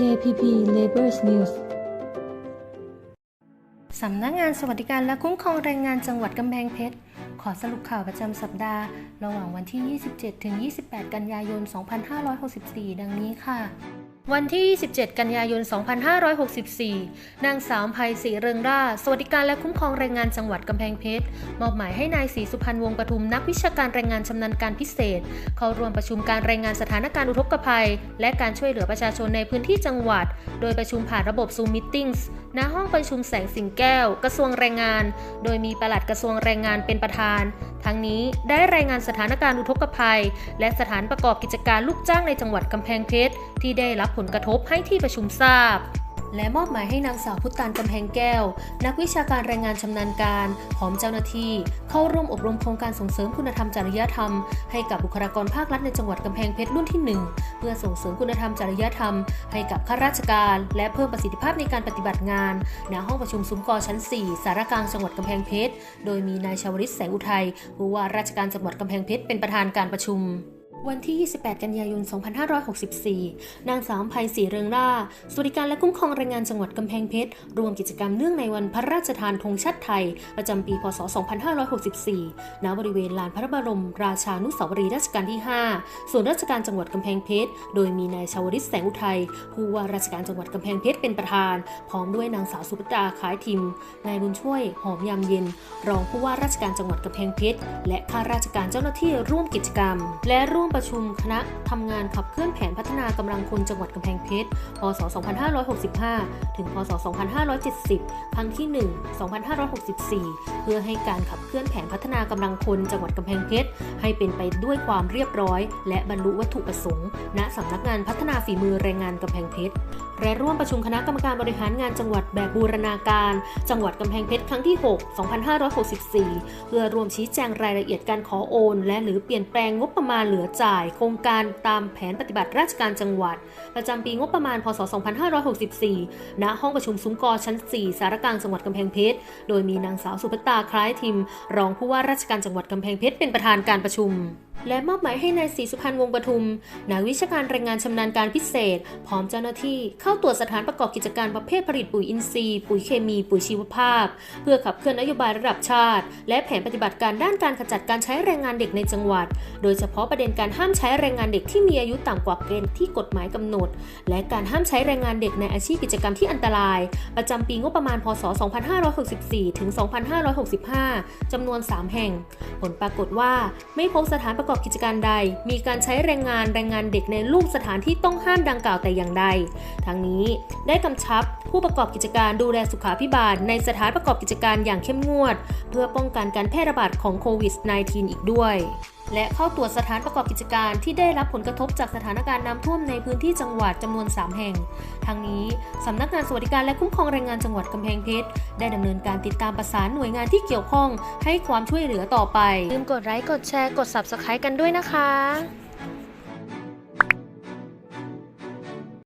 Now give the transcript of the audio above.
KPP Labor's News สำนักงานสวัสดิการและคุ้มครองแรงงานจังหวัดกำแพงเพชร ขอสรุปข่าวประจำสัปดาห์ ระหว่างวันที่ 27-28 กันยายน 2564 ดังนี้ค่ะ วันที่ 27 กันยายน 2564 นางสาวภัยศรีเริงร่า สวัสดิการและคุ้มครองแรงงานจังหวัดกำแพงเพชร มอบหมายให้นายศรีสุพรรณวงศ์ปทุมนักวิชาการแรงงานชำนาญการพิเศษ เข้าร่วมประชุมการรายงานสถานการณ์อุทกภัย และการช่วยเหลือประชาชนในพื้นที่จังหวัด โดยประชุมผ่านระบบ Zoom Meetings ณห้องประชุมแสงสิงแก้ว กระทรวงแรงงาน โดยมีปลัดกระทรวงแรงงานเป็นประธาน ทั้งนี้ได้รายงานสถานการณ์อุทกภัย และสถานประกอบกิจการลูกจ้างในจังหวัดกำแพงเพชรที่ได้รับผลกระทบให้ที่ประชุมทราบ และมอบหมายให้นางสาวพุตตานกำแพงแก้ว นักวิชาการแรงงานชำนาญการพร้อมเจ้าหน้าที่ เข้าร่วมอบรมโครงการส่งเสริมคุณธรรมจริยธรรม ให้กับบุคลากรภาครัฐในจังหวัดกำแพงเพชรรุ่นที่ 1 เพื่อส่งเสริมคุณธรรมจริยธรรม ให้กับข้าราชการ และเพิ่มประสิทธิภาพในการปฏิบัติงานณห้องประชุมซุ้มกอชั้น 4 สารกลางจังหวัดกำแพงเพชรโดยมีนายชาวริศแสงอุทัยผู้ว่าราชการจังหวัดกำแพงเพชรเป็นประธานการประชุม วันที่ 28 กันยายน 2564 นางสาวภัยศรีเรืองร่าสวัสดิการและคุ้มครองแรงงานจังหวัดกำแพงเพชรร่วมกิจกรรมเนื่องในวันพระราชทานธงชาติไทย ประจำปี พศ 2564 ณ บริเวณลานพระบรม ราชานุสาวรีย์รัชกาลที่ 5 ส่วนราชการจังหวัดกำแพงเพชร โดยมีนายชาวริศแสงอุทัย ผู้ว่าราชการจังหวัดกำแพงเพชรเป็นประธาน พร้อมด้วยนางสาวสุปตาขายทิม นายบุญช่วย หอมยามเย็น รองผู้ว่าราชการจังหวัดกำแพงเพชร และข้าราชการเจ้าหน้าที่ร่วมกิจกรรม และร่วมประชุมคณะทำงานขับเคลื่อนแผนพัฒนากำลังคนจังหวัดกำแพงเพชร พศ 2565 ถึง พศ 2570 ครั้งที่ 1 2564 เพื่อให้การขับเคลื่อนแผนพัฒนากำลังคนจังหวัดกำแพงเพชร ให้เป็นไปด้วยความเรียบร้อย และบรรลุวัตถุประสงค์ ณสำนักงานพัฒนาฝีมือแรงงานกำแพงเพชรและร่วมประชุมคณะกรรมการบริหารงานจังหวัดแบบบูรณาการ จังหวัดกำแพงเพชรครั้งที่ 6 2564 เพื่อรวมชี้แจงรายละเอียดการขอโอน และหรือเปลี่ยนแปลงงบประมาณเหลือจ่าย โครงการตามแผนปฏิบัติราชการจังหวัด ประจำปีงบประมาณ พศ 2564 ณ ห้องประชุมซุ้มกอชั้น 4 สารกลางจังหวัดกำแพงเพชร โดยมีนางสาวสุภตาคล้ายทิม รองผู้ว่าราชการจังหวัดกำแพงเพชรเป็นประธานการประชุม และมอบหมายให้นายศรีสุพรรณวงปทุม นักวิชาการแรงงานชำนาญการพิเศษ พร้อมเจ้าหน้าที่เข้าตรวจสถานประกอบกิจการประเภทผลิตปุ๋ยอินทรีย์ ปุ๋ยเคมี ปุ๋ยชีวภาพ เพื่อขับเคลื่อนนโยบายระดับชาติ และแผนปฏิบัติการด้านการขจัดการใช้แรงงานเด็กในจังหวัด โดยเฉพาะประเด็นการห้ามใช้แรงงานเด็กที่มีอายุต่ำกว่าเกณฑ์ที่กฎหมายกำหนด และการห้ามใช้แรงงานเด็กในอาชีพกิจกรรมที่อันตราย ประจำปีงบประมาณ พศ 2564 ถึง 2565จำนวน 3 แห่ง ผลปรากฏว่าไม่พบสถานประกอบกิจการใด มีการใช้แรงงานแรงงานเด็กในรูปสถานที่ต้องห้ามดังกล่าวแต่อย่างใด ทั้งนี้ได้กำชับผู้ประกอบกิจการดูแลสุขาพิบาลในสถานประกอบกิจการอย่างเข้มงวด เพื่อป้องกันการแพร่ระบาดของโควิด -19 อีกด้วย และเข้าตรวจสถานประกอบกิจการที่ได้รับผลกระทบจากสถานการณ์น้ำท่วมในพื้นที่จังหวัดจำนวน 3 แห่ง ทั้งนี้สำนักงานสวัสดิการและคุ้มครองแรงงานจังหวัดกำแพงเพชรได้ดำเนินการติดตามประสานหน่วยงานที่เกี่ยวข้องให้ความช่วยเหลือต่อไปลืมกดไลค์กดแชร์กด Subscribe กันด้วยนะคะ